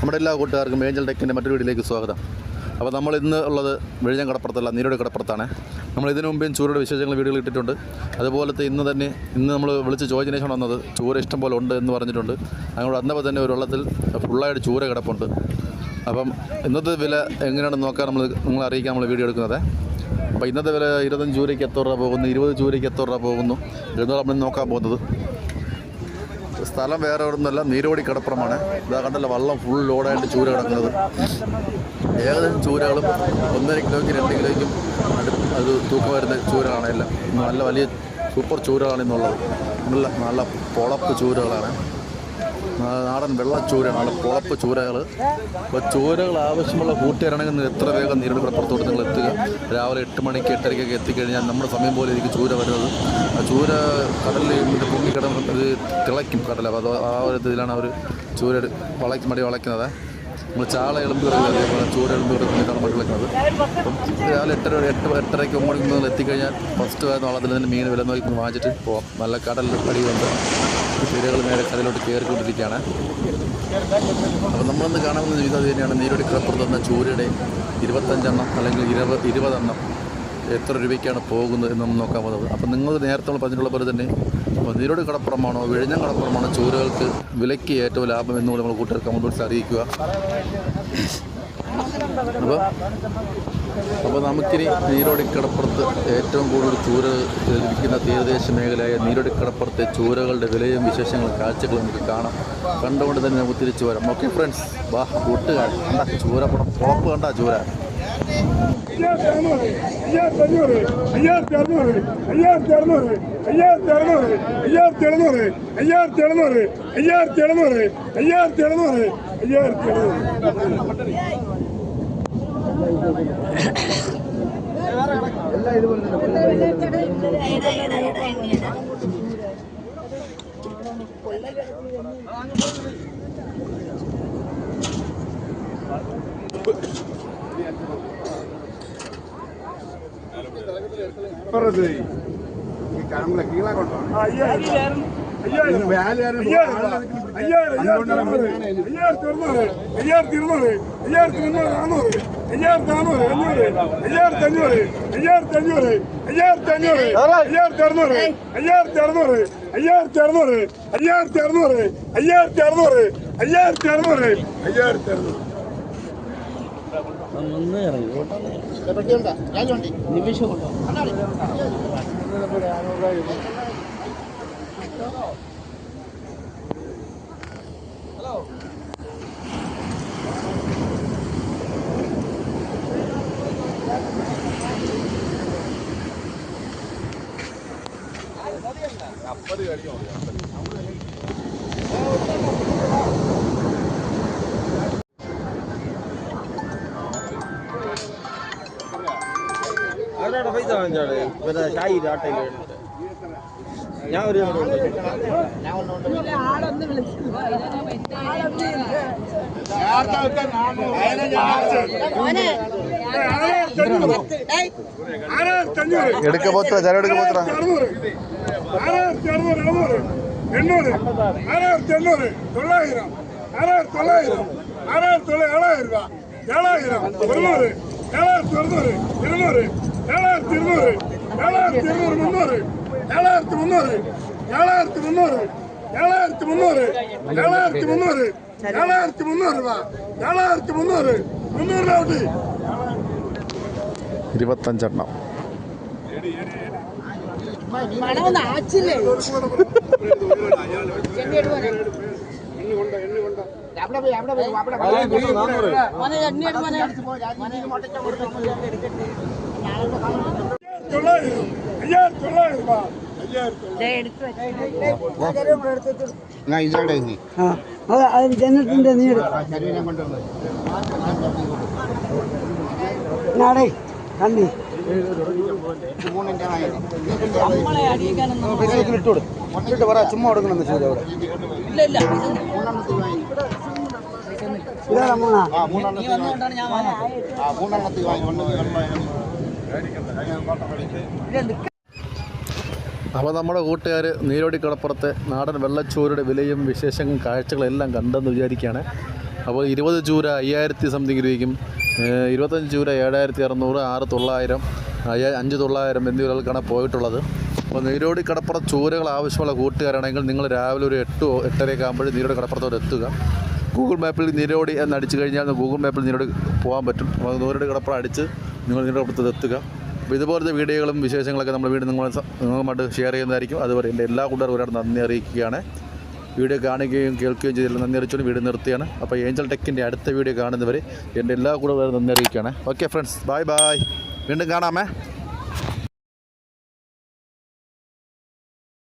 നമ്മുടെ എല്ലാ കൂട്ടുകാർക്കും ഏഞ്ചൽ ടെക്കിന്റെ മറ്റൊരു വീട്ടിലേക്ക് സ്വാഗതം. അപ്പോൾ നമ്മൾ ഇന്ന് ഉള്ളത് വെഴിഞ്ഞം കടപ്പുറത്തല്ല നീരോട് കടപ്പുറത്താണ്. നമ്മൾ ഇതിനു മുമ്പേയും ചൂരയുടെ വിശേഷങ്ങൾ വീഡിയോകൾ ഇട്ടിട്ടുണ്ട്. അതുപോലത്തെ ഇന്ന് തന്നെ ഇന്ന് നമ്മൾ വിളിച്ച് ചോദിച്ചതിന് വന്നത് ചൂര ഇഷ്ടം പോലെ ഉണ്ട് എന്ന് പറഞ്ഞിട്ടുണ്ട്. അങ്ങോട്ട് അന്നപ്പോൾ തന്നെ ഒരു വെള്ളത്തിൽ ഫുള്ളായിട്ട് ചൂര കിടപ്പുണ്ട്. അപ്പം ഇന്നത്തെ വില എങ്ങനെയാണെന്ന് നോക്കാൻ നമ്മൾ നിങ്ങൾ അറിയിക്കാൻ നമ്മൾ വീഡിയോ എടുക്കുന്നത്. അപ്പോൾ ഇന്നത്തെ വില ഇരുപത്തഞ്ച് ചൂരയ്ക്ക് എത്ര രൂപ പോകുന്നു? ഇരുപത് ചൂരയ്ക്ക് എത്ര രൂപ പോകുന്നു? എന്നാണ് നമ്മൾ നോക്കാൻ പോകുന്നത്? സ്ഥലം വേറെ ഒന്നുമല്ല നീരോടി കിടപ്പുറമാണ്. ഇതാ കണ്ടല്ലോ വള്ളം ഫുൾ ലോഡായിട്ട് ചൂര കിടക്കുന്നത്. ഏകദേശം ചൂരകളും ഒന്നര കിലോയ്ക്ക് രണ്ട് കിലോയ്ക്കും അത് തൂക്കം വരുന്ന ചൂരകളാണ് എല്ലാം. നല്ല വലിയ സൂപ്പർ ചൂരകളാണ് ഇന്നുള്ളത്. നല്ല നല്ല പൊളപ്പ് ചൂരകളാണ്. നാടൻ വെള്ളച്ചൂരയാണ് പൊളപ്പ് ചൂരകൾ അപ്പോൾ ചൂരകൾ ആവശ്യമുള്ള കൂട്ടുകാരാണെങ്കിൽ എത്ര വേഗം നീരുടെ കിടപ്പുറത്തോട്ട് നിങ്ങൾ എത്തുക? രാവിലെ എട്ട് മണിക്ക് എട്ടരയ്ക്കൊക്കെ എത്തിക്കഴിഞ്ഞാൽ നമ്മുടെ സമയം പോലെ എനിക്ക് ചൂര വരുന്നത്. ചൂര കടലിൽ പൊങ്ങിക്കിടന്ന് ഇത് തിളയ്ക്കും കടൽ അപ്പോൾ അത് ആ ഒരു ഇതിലാണ് അവർ ചൂര വളയ്ക്ക് മടി വളയ്ക്കുന്നത്. നമ്മൾ ചാള എളുമ്പ് കിടക്കുന്നത് അതേപോലെ ചൂട് എളുമ്പ് കിടക്കുന്നതാണ് മറ്റു വളയ്ക്കുന്നത് അപ്പം രാവിലെ എട്ടര എട്ട് എട്ടരയ്ക്ക് ഒമ്പത് മുതൽ എത്തിക്കഴിഞ്ഞാൽ ഫസ്റ്റ് വള്ളത്തിൽ തന്നെ മീൻ വില നോക്കി വാങ്ങിച്ചിട്ട് പോവാം. നല്ല കടൽ അടിയുണ്ട് ചൂരകൾ നേരെ കടലിലോട്ട് കയറിക്കൊണ്ടിരിക്കുകയാണ്. അപ്പോൾ നമ്മളിന്ന് ഇത് അത് തന്നെയാണ്. നീരൊടിക്കപ്പുറത്ത് എന്ന ചൂരയുടെ ഇരുപത്തഞ്ചെണ്ണം അല്ലെങ്കിൽ ഇരുപത് ഇരുപതെണ്ണം എത്ര രൂപയ്ക്കാണ് പോകുന്നത് എന്ന് നോക്കാൻ പോകുന്നത് അപ്പോൾ നിങ്ങൾ നേരത്തെ നമ്മൾ പറഞ്ഞിട്ടുള്ള പോലെ തന്നെ അപ്പോൾ നീരോട് കടപ്പുറമാണോ വിഴിഞ്ഞം കടപ്പുറമാണോ ചൂരകൾക്ക് വിലയ്ക്ക് ഏറ്റവും ലാഭം എന്നുകൂടി നമ്മൾ കൂട്ടുകാർ വിളിച്ച് അറിയിക്കുക. അപ്പോൾ അപ്പോൾ നമുക്കിനി നീരോടി കടപ്പുറത്ത് ഏറ്റവും കൂടുതൽ ചൂര ലഭിക്കുന്ന തീരദേശ മേഖലയായ നീരോടി കടപ്പുറത്തെ ചൂരകളുടെ വിലയും വിശേഷങ്ങളും കാഴ്ചകളും നമുക്ക് കാണാം. കണ്ടുകൊണ്ട് തന്നെ നമുക്ക് തിരിച്ചു വരാം. ഓക്കെ ഫ്രണ്ട്സ് വാ കൂട്ടുകാർ കണ്ട ചൂരപ്പുറം പുറപ്പ് കണ്ട ചൂര. അയ്യായിരത്തി അഞ്ഞൂറ് അയ്യായിരത്തി അറുന്നൂറ് അയ്യായിരത്തി അറുന്നൂറ് അയ്യായിരത്തി അറുന്നൂറ് അയ്യായിരത്തി എഴുന്നൂറ് അയ്യായിരത്തി എഴുന്നൂറ് അയ്യായിരത്തി എഴുന്നൂറ് അയ്യായിരത്തി എഴുന്നൂറ് അയ്യായിരത്തി എഴുന്നൂറ് അയ്യായിരം അയ്യായിരം അയ്യായിരം അയ്യായിരം അയ്യായിരത്തി അറുന്നൂറ് അയ്യായിരത്തി ഇരുന്നൂറ് അയ്യായിരത്തി മുന്നൂറ് നാന്നൂറ് അയ്യായിരത്തി നാന്നൂറ് അഞ്ഞൂറ് അയ്യായിരത്തി അഞ്ഞൂറ് അയ്യായിരത്തി അഞ്ഞൂറ് അയ്യായിരത്തി അഞ്ഞൂറ് അയ്യായിരത്തി അറുന്നൂറ് അയ്യായിരത്തി അറുന്നൂറ് അയ്യായിരത്തി അറുന്നൂറ് അയ്യായിരത്തി അറുന്നൂറ് അയ്യായിരത്തി അറുന്നൂറ് അയ്യായിരത്തി അറുന്നൂറ് അയ്യായിരത്തി അറുന്നൂറ് അവരുടെ പൈസ വാങ്ങിച്ചാൾ ഇവരെ ഷായി ആട്ടയിൽ ഞാൻ ഒരു ആയിരത്തി അഞ്ഞൂറ് ആയിരത്തി അഞ്ഞൂറ് എടുക്ക പോത്ര ചര എടുക്ക പോത്ര അറുന്നൂറ് ആറായിരത്തി അറുന്നൂറ് അറുന്നൂറ് എണ്ണൂറ് ആറായിരത്തി എണ്ണൂറ് തൊള്ളായിരം ആറായിരത്തി തൊള്ളായിരം ആറായിരത്തി തൊള്ളായിരം ഏഴായിരം രൂപ ഏഴായിരം ഒരുന്നൂറ് ഏഴായിരത്തി ഒരുന്നൂറ് ഏഴായിരത്തി ഇരുന്നൂറ് ഏഴായിരത്തി ഇരുന്നൂറ് മുന്നൂറ് ഏഴായിരത്തി മുന്നൂറ് ഏഴായിരത്തി മുന്നൂറ് ഏഴായിരത്തി മുന്നൂറ് ഏഴായിരത്തി മുന്നൂറ് ഏഴായിരത്തി മുന്നൂറ് ഏഴായിരത്തി മുന്നൂറ് മുന്നൂറ് രൂപ ഇരുപത്തഞ്ചെണ്ണം മോനെ എണ്ണി ജനത്തിന്റെ നീട് നാടേ കണ്ണി ഇട്ടോട് ഇട്ട് പറ ചുമ്മാ കൊടുക്കണം അവിടെ ഇല്ല ഇല്ല ഇതാ മൂന്നാ നീ വാങ്ങി ഞാൻ വന്നത് അപ്പോൾ നമ്മുടെ കൂട്ടുകാർ നീരോടി കടപ്പുറത്തെ നാടൻ വെള്ളച്ചോരുടെ വിലയും വിശേഷങ്ങളും കാഴ്ചകളും എല്ലാം കണ്ടെന്ന് വിചാരിക്കുകയാണ്. അപ്പോൾ ഇരുപത് ചൂര അയ്യായിരത്തി സംതിങ് രൂപയ്ക്കും ഇരുപത്തഞ്ച് ചൂര ഏഴായിരത്തി അറുന്നൂറ് ആറ് തൊള്ളായിരം അഞ്ച് തൊള്ളായിരം എന്നീ വിലകൾക്കാണ് പോയിട്ടുള്ളത്. അപ്പോൾ നീരോടി കടപ്പുറ ചൂരകൾ ആവശ്യമുള്ള കൂട്ടുകാരാണെങ്കിൽ നിങ്ങൾ രാവിലെ ഒരു എട്ട് എട്ടരയൊക്കെ ആകുമ്പോൾ നീരോടി കടപ്പുറത്തോടെ എത്തുക. ഗൂഗിൾ മാപ്പിൽ നീരോടി എന്ന് അടിച്ചു കഴിഞ്ഞാൽ ഗൂഗിൾ മാപ്പിൽ നീരോടി പോകാൻ പറ്റും. അപ്പോൾ നീരോടി കടപ്പുറം അടിച്ച് നിങ്ങൾ ഇതിന്റെ കടപ്പുറത്ത് എത്തുക. അപ്പോൾ ഇതുപോലത്തെ വീഡിയോകളും വിശേഷങ്ങളൊക്കെ നമ്മൾ വീണ്ടും നിങ്ങൾ നിങ്ങളുമായിട്ട് ഷെയർ ചെയ്യുന്നതായിരിക്കും. അതുപോലെ എന്റെ എല്ലാ കൂട്ടുകാർക്കും ഒരുപാട് നന്ദി അറിയിക്കുകയാണ്. വീഡിയോ കാണുകയും കേൾക്കുകയും ചെയ്തതിൽ നന്ദി അറിയിച്ചുകൊണ്ട് വീഡിയോ നിർത്തിയാണ് അപ്പോൾ ഏഞ്ചൽ ടെക്കിന്റെ അടുത്ത വീഡിയോ കാണുന്നവരെ എന്റെ എല്ലാ കൂട്ടുകാരും നന്ദി അറിയിക്കുകയാണ്. ഓക്കെ ഫ്രണ്ട്സ് ബൈ ബായ് വീണ്ടും കാണാമേ